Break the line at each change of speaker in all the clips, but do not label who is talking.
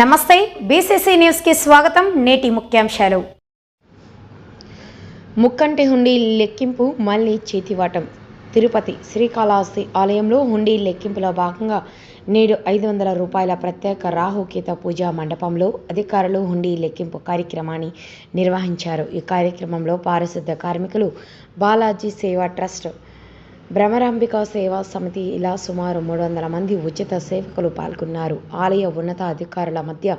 నమస్తే బీసీసీ న్యూస్కి స్వాగతం నేటి ముఖ్యాంశాలు. ముక్కంటి హుండీ లెక్కింపు మళ్ళీ చేతివాటం. తిరుపతి శ్రీకాళహస్తి ఆలయంలో హుండీ లెక్కింపులో భాగంగా నేడు ఐదు వందల రూపాయల ప్రత్యేక రాహుకేత పూజా మండపంలో అధికారులు హుండీ లెక్కింపు కార్యక్రమాన్ని నిర్వహించారు. ఈ కార్యక్రమంలో పారిశుద్ధ కార్మికులు బాలాజీ సేవా ట్రస్ట్ భ్రమరాంబికా సేవా సమితి ఇలా సుమారు మూడు వందల మంది ఉచిత సేవకులు పాల్గొన్నారు. ఆలయ ఉన్నత అధికారుల మధ్య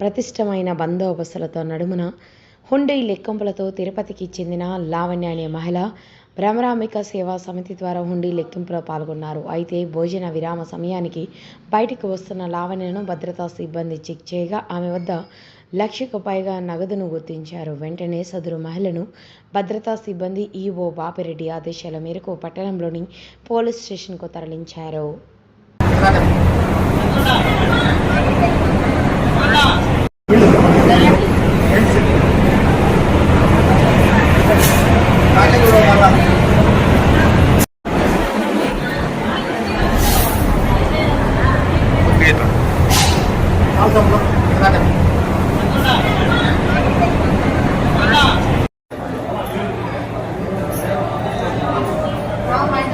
ప్రతిష్టమైన బందోబస్తులతో నడుమున హుండీ లెక్కింపులతో తిరుపతికి చెందిన లావణ్య అనే మహిళ భ్రమరాంబిక సేవా సమితి ద్వారా హుండీ లెక్కింపులో పాల్గొన్నారు. అయితే భోజన విరామ సమయానికి బయటకు వస్తున్న లావణ్యను భద్రతా సిబ్బంది చెక్ చేయగా ఆమె వద్ద లక్షకు పైగా నగదును గుర్తించారు వెంటనే సదరు మహిళను భద్రతా సిబ్బంది ఈవో బాపిరెడ్డి ఆదేశాల మేరకు పట్టణంలోని పోలీస్ స్టేషన్కు తరలించారు Gracias. Oh my